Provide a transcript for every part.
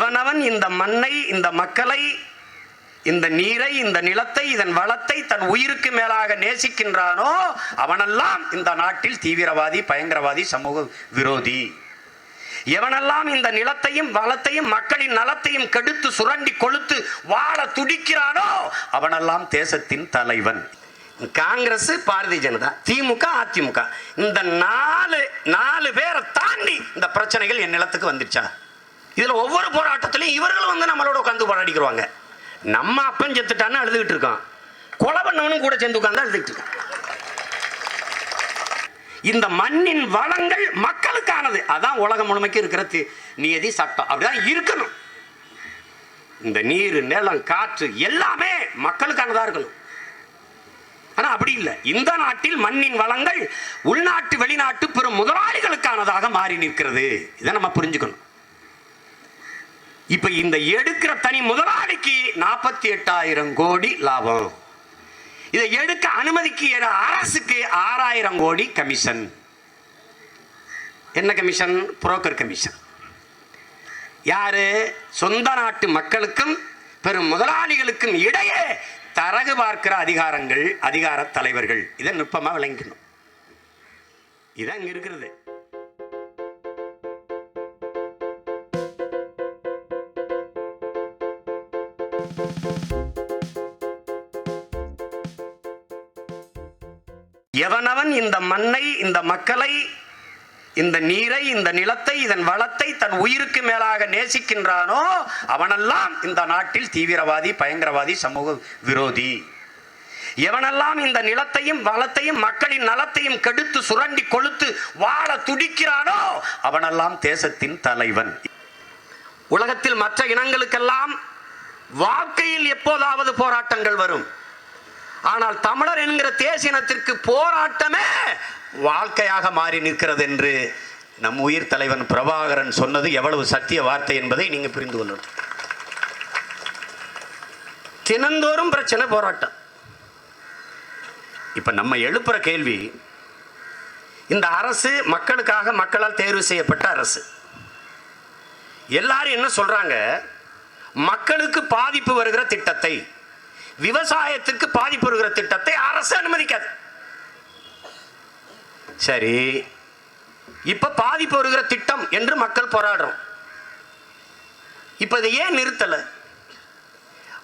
எவனவன் இந்த மண்ணை இந்த மக்களை இந்த நீரை இந்த நிலத்தை இதன் வளத்தை தன் உயிருக்கு மேலாக நேசிக்கின்றானோ அவனெல்லாம் இந்த நாட்டில் தீவிரவாதி பயங்கரவாதி சமூக விரோதி. எவனெல்லாம் இந்த நிலத்தையும் வளத்தையும் மக்களின் நலத்தையும் கெடுத்து சுரண்டி கொளுத்து வாழ துடிக்கிறானோ அவனெல்லாம் தேசத்தின் தலைவன். காங்கிரஸ் பாரதிய ஜனதா திமுக அதிமுக. இந்த நாலு நாலு பேரை தாண்டி இந்த பிரச்சனைகள் என் நிலத்துக்கு வந்துருச்சா இதுல ஒவ்வொரு போராட்டத்திலையும் இவர்களும் வந்து நம்மளோட உட்காந்து போராடிக்கிறாங்க நம்ம அப்பன் செத்துட்டான்னு அழுதுகிட்டு இருக்கான். கொலை பண்ணவனும் கூட சேர்ந்து உட்காந்து அழுதுகிட்டு இருக்கான். இந்த மண்ணின் வளங்கள் மக்களுக்கானது. அதான் உலகம் முழுமைக்கு இருக்கிறது நியதி சட்டம். அப்படிதான் இருக்கணும். இந்த நீர் நிலம் காற்று எல்லாமே மக்களுக்கானதா இருக்கணும். ஆனா அப்படி இல்லை. இந்த நாட்டில் மண்ணின் வளங்கள் உள்நாட்டு வெளிநாட்டு பெரும் முதலாளிகளுக்கானதாக மாறி நிற்கிறது. இதை நம்ம புரிஞ்சுக்கணும். இப்ப இந்த எடுக்கிற தனி முதலாளிக்கு நாற்பத்தி எட்டாயிரம் கோடி லாபம். இதை எடுக்க அனுமதிக்கு அரசுக்கு ஆறாயிரம் கோடி கமிஷன் என்ன கமிஷன் புரோக்கர் கமிஷன் யாரு? சொந்த நாட்டு மக்களுக்கும் பெரும் முதலாளிகளுக்கும் இடையே தரகு பார்க்கிற அதிகாரங்கள் அதிகார தலைவர்கள். இதை நுட்பமாக விளங்கிக்கணும். இதான் இங்கே இருக்கிறது. எவனவன் இந்த மண்ணை இந்த மக்களை இந்த நீரை இந்த நிலத்தை இதன் வளத்தை தன் உயிருக்கு மேலாக நேசிக்கின்றானோ அவனெல்லாம் இந்த நாட்டில் தீவிரவாதி பயங்கரவாதி சமூக விரோதி. எவனெல்லாம் இந்த நிலத்தையும் வளத்தையும் மக்களின் நலத்தையும் கெடுத்து சுரண்டி கொளுத்து வாழ துடிக்கிறானோ அவனெல்லாம் தேசத்தின் தலைவன். உலகத்தில் மற்ற இனங்களுக்கெல்லாம் வாழ்க்கையில் எப்போதாவது போராட்டங்கள் வரும். ஆனால் தமிழர் என்கிற தேசினத்திற்கு போராட்டமே வாழ்க்கையாக மாறி நிற்கிறது என்று நம் உயிர் தலைவன் பிரபாகரன் சொன்னது எவ்வளவு சத்திய வார்த்தை என்பதை நீங்கள் புரிந்து கொள்ளணும். தினந்தோறும் பிரச்சனை போராட்டம். இப்போ நம்ம எழுப்புற கேள்வி இந்த அரசு மக்களுக்காக மக்களால் தேர்வு செய்யப்பட்ட அரசு. எல்லாரும் என்ன சொல்றாங்க? மக்களுக்கு பாதிப்பு வருகிற திட்டத்தை விவசாயத்திற்கு பாதிப்பு வருகிற திட்டத்தை அரசு அனுமதிக்காது. சரி இப்ப பாதிப்பு வருகிற திட்டம் என்று மக்கள் போராடுறோம். இப்ப இதை ஏன் நிறுத்தல?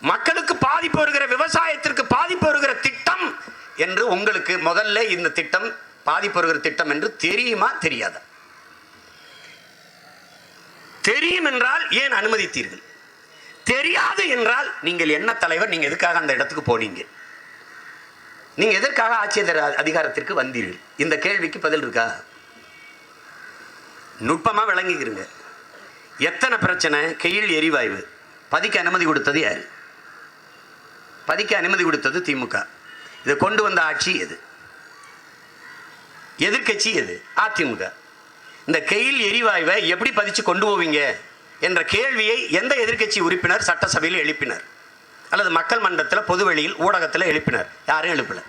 மக்களுக்கு பாதிப்பு வருகிற விவசாயத்திற்கு பாதிப்பு வருகிற திட்டம் என்று உங்களுக்கு முதல்ல இந்த திட்டம் பாதிப்பு வருகிற திட்டம் என்று தெரியுமா தெரியாதா? தெரியும் என்றால் ஏன் அனுமதித்தீர்கள்? தெரியாது என்றால் நீங்கள் என்ன தலைவர் நீங்க எதுக்காக அந்த இடத்துக்கு போனீங்க? நீங்க எதற்காக ஆட்சியர் அதிகாரத்திற்கு வந்தீர்கள்? இந்த கேள்விக்கு பதில் இருக்கா? நுட்பமா விளங்கிக்கிறீங்க எத்தனை பிரச்சனை? கெயில் எரிவாயு பதிக்க அனுமதி கொடுத்தது யார்? பதிக்க அனுமதி கொடுத்தது திமுக. இதை கொண்டு வந்த ஆட்சி எது? எதிர்க்கட்சி எது? அதிமுக. இந்த கெயில் எரிவாயுவை எப்படி பதிச்சு கொண்டு போவீங்க? என்ற கேள்வியை எந்த எதிர்க்கட்சி உறுப்பினர் சட்டசபையில் எழுப்பினர்? அல்லது மக்கள் மன்றத்தில் பொதுவெளியில் ஊடகத்தில் எழுப்பினர்? யாரும் எழுப்பல.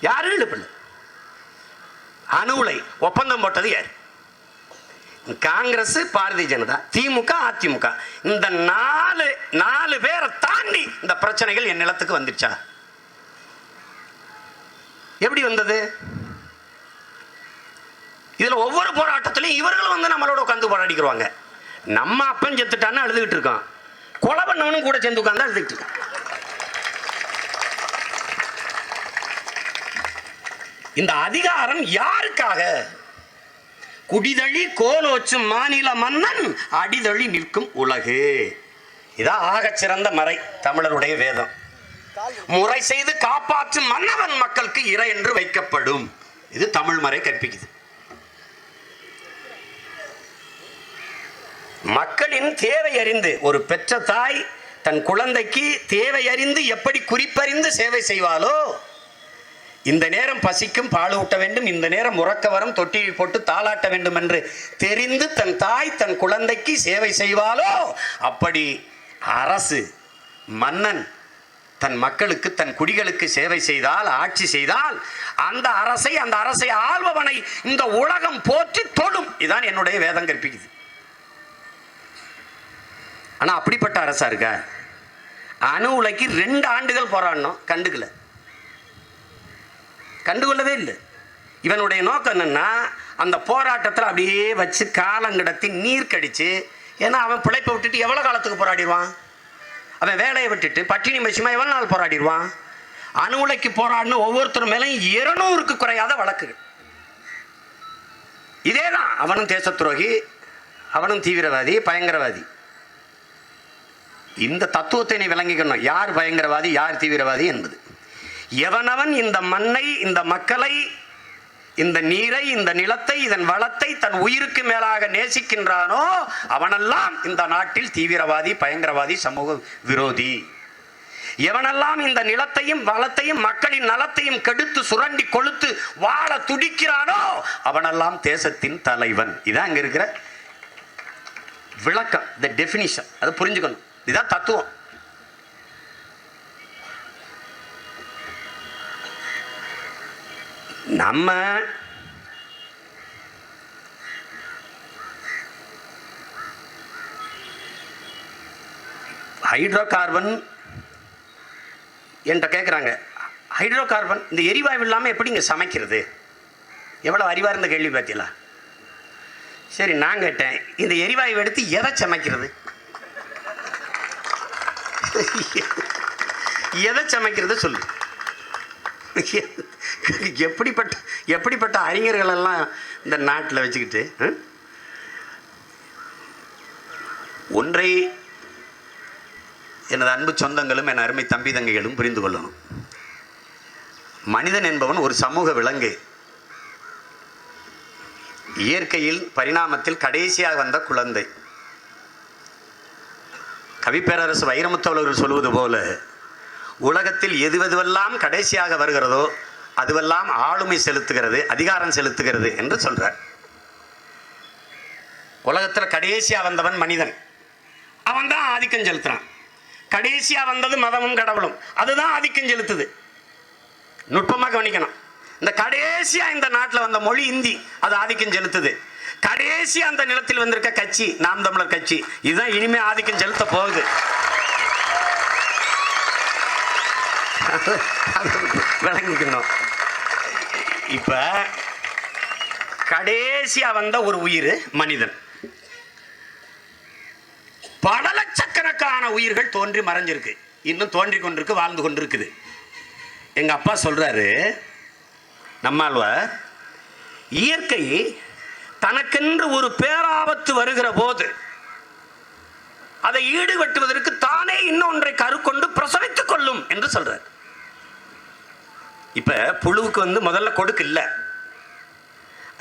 யாரும் எழுப்பல. உலை ஒப்பந்தம் போட்டது யார்? காங்கிரஸ் பாரதிய ஜனதா திமுக அதிமுக. இந்த நாலு நாலு பேரை தாண்டி இந்த பிரச்சனைகள் என் நிலத்துக்கு வந்துருச்சா எப்படி வந்தது? இதில் ஒவ்வொரு போராட்டத்திலையும் இவர்களும் வந்து நம்மளோட உட்காந்து போராடிக்கிறாங்க நம்ம அப்பன் செத்துட்டான்னு அழுதுகிட்டு இருக்கான். கொலை பண்ணவனும் கூட சேர்ந்து உட்காந்து அழுதுகிட்டு இருக்கான். இந்த அதிகாரம் யாருக்காக? குடிதழி கோலோச்சும் மாநில மன்னன் அடிதழி நிற்கும் உலகு. இதான் ஆகச் சிறந்த மறை தமிழருடைய வேதம். முறை செய்து காப்பாற்றும் மன்னவன் மக்களுக்கு இறை என்று வைக்கப்படும். இது தமிழ் மறை கற்பிக்குது. மக்களின் தேவை அறிந்து ஒரு பெற்ற தாய் தன் குழந்தைக்கு தேவை அறிந்து எப்படி குறிப்பறிந்து சேவை செய்வாளோ இந்த நேரம் பசிக்கும் பால் ஊட்ட வேண்டும் இந்த நேரம் உறக்க வரும் தொட்டியில் போட்டு தாளாட்ட வேண்டும் என்று தெரிந்து தன் தாய் தன் குழந்தைக்கு சேவை செய்வாளோ அப்படி அரசு மன்னன் தன் மக்களுக்கு தன் குடிகளுக்கு சேவை செய்தால் ஆட்சி செய்தால் அந்த அரசை அந்த அரசை ஆள்பவனை இந்த உலகம் போற்றி தொடும். இதான் என்னுடைய வேதம் கற்பிக்குது ஆனால் அப்படிப்பட்ட அரசா இருக்கா? அணு உலைக்கு ரெண்டு ஆண்டுகள் போராடணும் கண்டுக்கல. கண்டுகொள்ளவே இல்லை. இவனுடைய நோக்கம் என்னன்னா அந்த போராட்டத்தில் அப்படியே வச்சு காலங்கிடத்தி நீர் கடிச்சு ஏன்னா அவன் பிழைப்பை விட்டுட்டு எவ்வளோ காலத்துக்கு போராடிடுவான்? அவன் வேலையை விட்டுட்டு பட்டினி மசிமா எவ்வளோ நாள் போராடிடுவான்? அணு உலைக்கு போராடின ஒவ்வொருத்தர் மேலேயும் இருநூறுக்கு குறையாத வழக்குகள். இதே தான் அவனும் தேசத்துரோகி அவனும் தீவிரவாதி பயங்கரவாதி. இந்த தத்துவத்தை நீ விளங்கிக்கணும். யார் பயங்கரவாதி யார் தீவிரவாதி என்பது. எவனவன் இந்த மண்ணை இந்த மக்களை இந்த நீரை இந்த நிலத்தை இதன் வளத்தை தன் உயிருக்கு மேலாக நேசிக்கின்றானோ அவனெல்லாம் இந்த நாட்டில் தீவிரவாதி பயங்கரவாதி சமூக விரோதி. எவனெல்லாம் இந்த நிலத்தையும் வளத்தையும் மக்களின் நலத்தையும் கெடுத்து சுரண்டி கொளுத்து வாழ துடிக்கிறானோ அவனெல்லாம் தேசத்தின் தலைவன். இதான் அங்க இருக்கிற விளக்கம் த டெஃபினிஷன் அதை புரிஞ்சுக்கணும். இதுதான் தத்துவம். நம்ம ஹைட்ரோ கார்பன் என்கிட்ட கேட்குறாங்க ஹைட்ரோ கார்பன் இந்த எரிவாயு இல்லாமல் எப்படிங்க சமைக்கிறது? எவ்வளோ அறிவாக இருந்த கேள்வி பார்த்தீங்களா சரி நான் கேட்டேன். இந்த எரிவாயு எடுத்து எதை சமைக்கிறது? எதை சமைக்கிறது சொல்லு. எப்படிப்பட்ட எப்படிப்பட்ட அறிஞர்கள் எல்லாம் இந்த நாட்டில் வச்சுக்கிட்டு ஒன்றை எனது அன்பு சொந்தங்களும் என் அருமை தம்பி தங்கைகளும் புரிந்து கொள்ளணும். மனிதன் என்பவன் ஒரு சமூக விலங்கு. இயற்கையில் பரிணாமத்தில் கடைசியாக வந்த குழந்தை. கவிப்பேரரசு வைரமுத்தவர்கள் சொல்வது போல உலகத்தில் எதுவெதுவெல்லாம் கடைசியாக வருகிறதோ அதுவெல்லாம் ஆளுமை செலுத்துகிறது அதிகாரம் செலுத்துகிறது என்று சொல்கிறார் உலகத்தில் கடைசியாக வந்தவன் மனிதன். அவன் தான் ஆதிக்கம் செலுத்துறான். கடைசியாக வந்தது மதமும் கடவுளும். அதுதான் ஆதிக்கம் செலுத்துது. நுட்பமாக கவனிக்கணும். இந்த கடைசியாக இந்த நாட்டில் வந்த மொழி இந்தி அது ஆதிக்கம் செலுத்துது. கடைசி அந்த நிலத்தில் வந்திருக்க கட்சி நாம் தமிழர் கட்சி. இதுதான் இனிமே ஆதிக்கம் செலுத்த போகுது. விளங்கிக்கணும். இப்ப கடைசியா வந்த ஒரு உயிர் மனிதன். பல லட்சக்கணக்கான உயிர்கள் தோன்றி மறைஞ்சிருக்கு. இன்னும் தோன்றி கொண்டிருக்கு வாழ்ந்து கொண்டிருக்குது. எங்க அப்பா சொல்றாரு நம்மாழ்வார் இயற்கை தனக்கென்று ஒரு பேராபத்து வருகிற போது அதை ஈடுகட்டுவதற்கு தானே இன்னொன்றை கருக்கொண்டு பிரசவித்துக் கொள்ளும் என்று சொல்றார். இப்ப புழுவுக்கு வந்து முதல்ல கொடுக்கு இல்லை.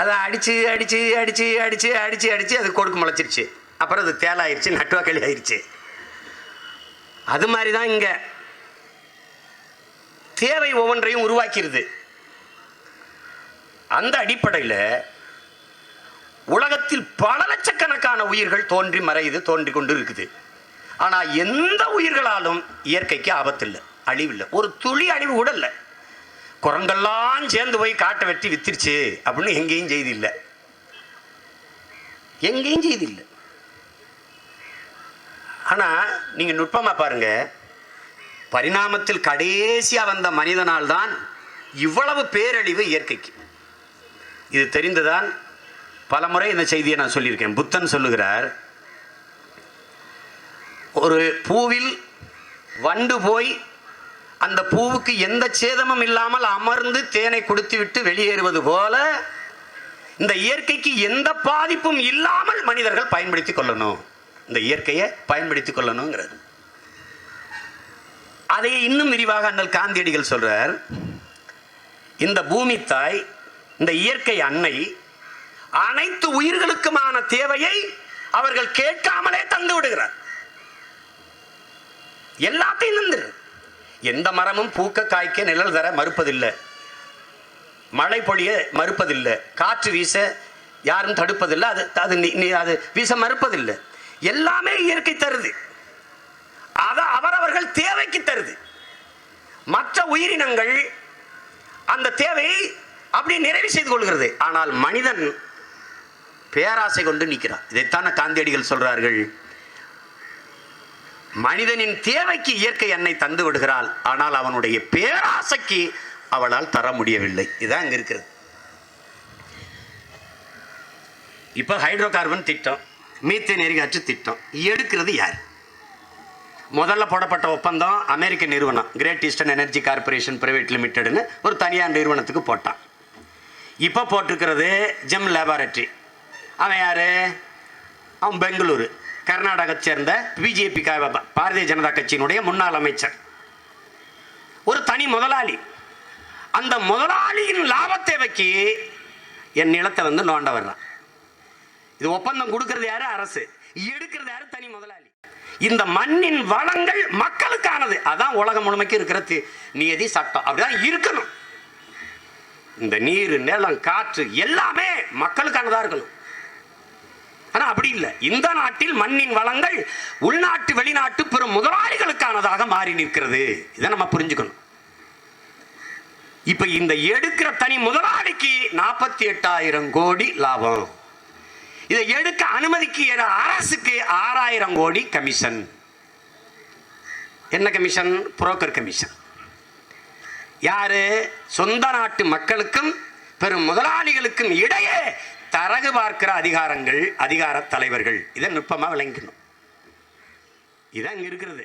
அதை அடிச்சு அடிச்சு அடிச்சு அடிச்சு அடிச்சு அடிச்சு அது கொடுக்கு முளைச்சிருச்சு. அப்புறம் அது தேலாயிருச்சு நட்டுவாக்களி ஆயிருச்சு அது மாதிரி தான் இங்க தேவை ஒவ்வொன்றையும் உருவாக்கிடுது அந்த அடிப்படையில் உலகத்தில் பல லட்சக்கணக்கான உயிர்கள் தோன்றி மறையுது தோன்றி கொண்டு இருக்குது ஆனா எந்த உயிர்களாலும் இயற்கைக்கு ஆபத்தில்லை அழிவில்லை. ஒரு துளி அழிவு கூட இல்லை. குரங்கெல்லாம் சேர்ந்து போய் காட்டை வெட்டி வித்துருச்சு அப்படின்னு எங்கேயும் செய்தி இல்லை எங்கேயும் செய்தி இல்லை ஆனா நீங்கள் நுட்பமா பாருங்க. பரிணாமத்தில் கடைசியா வந்த மனிதனால் தான் இவ்வளவு பேரழிவு இயற்கைக்கு. இது தெரிந்துதான் பலமுறை இந்த செய்தியை நான் சொல்லியிருக்கேன். புத்தன் சொல்லுகிறார் ஒரு பூவில் வண்டு போய் அந்த பூவுக்கு எந்த சேதமும் இல்லாமல் அமர்ந்து தேனை குடித்துவிட்டு வெளியேறுவது போல இந்த இயற்கைக்கு எந்த பாதிப்பும் இல்லாமல் மனிதர்கள் பயன்படுத்தி கொள்ளணும். இந்த இயற்கையை பயன்படுத்திக் கொள்ளணுங்கிறது. அதை இன்னும் விரிவாக அண்ணல் காந்தியடிகள் சொல்றார் இந்த பூமி தாய் இந்த இயற்கை அன்னை அனைத்து உயிர்களுக்குமான தேவையை அவர்கள் கேட்காமலே தந்து விடுகிறார். எல்லாத்தையும் தந்துரு எந்த மரமும் பூக்க காய்க்க நிழல் தர மறுப்பதில்லை. மழை பொழிய மறுப்பதில்லை. காற்று வீச யாரும் தடுப்பதில்லை. அது அது நீ- அது வீச மறுப்பதில்லை. எல்லாமே இயற்கை தருது. அதை அவரவர்கள் தேவைக்கு தருது. மற்ற உயிரினங்கள் அந்த தேவையை அப்படி நிறைவு செய்து கொள்கிறது. ஆனால் மனிதன் பேராசை கொண்டு நிற்கிறான். இதைத்தான காந்தியடிகள் சொல்றார்கள். மனிதனின் தேவைக்கு இயற்கை என்னை தந்து விடுகிறாள். ஆனால் அவனுடைய பேராசைக்கு அவளால் தர முடியவில்லை. இதான் அங்க இருக்கிறது. இப்ப ஹைட்ரோ கார்பன் திட்டம் மீத்தேன் எரிகாற்று திட்டம் எடுக்கிறது யார்? முதல்ல போடப்பட்ட ஒப்பந்தம் அமெரிக்க நிறுவனம் Great Eastern Energy Corporation Private லிமிடெட்னு ஒரு தனியார் நிறுவனத்துக்கு போட்டான். இப்போ போட்டிருக்கிறது ஜெம் லேபார்டரி அவன் யார்? அவன் பெங்களூரு. கர்நாடகத்தை சேர்ந்த பிஜேபி பாரதிய ஜனதா கட்சியினுடைய முன்னாள் அமைச்சர். ஒரு தனி முதலாளி. அந்த முதலாளியின் லாபத்தை தேவைக்கு என் நிலத்தை வந்து நோண்ட வர்றான். இது ஒப்பந்தம் கொடுக்கறது யாரு? அரசு. எடுக்கிறது யாரு? தனி முதலாளி. இந்த மண்ணின் வளங்கள் மக்களுக்கானது. அதான் உலகம் முழுமைக்கு இருக்கிறது நியதி சட்டம். அப்படிதான் இருக்கணும். இந்த நீர் நிலம் காற்று எல்லாமே மக்களுக்கானதாக இருக்கணும். ஆனா அப்படி இல்லை. இந்த நாட்டில் மண்ணின் வளங்கள் உள்நாட்டு வெளிநாட்டு பெரும் முதலாளிகளுக்கானதாக மாறி நிற்கிறது. இதை நம்ம புரிஞ்சுக்கணும். இப்ப இந்த எடுக்கிற தனி முதலாளிக்கு நாற்பத்தி எட்டாயிரம் கோடி லாபம். இதை எடுக்க அனுமதிக்கிற அரசுக்கு ஆறாயிரம் கோடி கமிஷன். என்ன கமிஷன்? Broker commission. யாரு? சொந்த நாட்டு மக்களுக்கும் பெரும் முதலாளிகளுக்கும் இடையே தரகு பார்க்கிற அதிகாரங்கள் அதிகார தலைவர்கள் இதை நுட்பமாக விளங்கிக்கணும். இதான் இங்கே இருக்கிறது.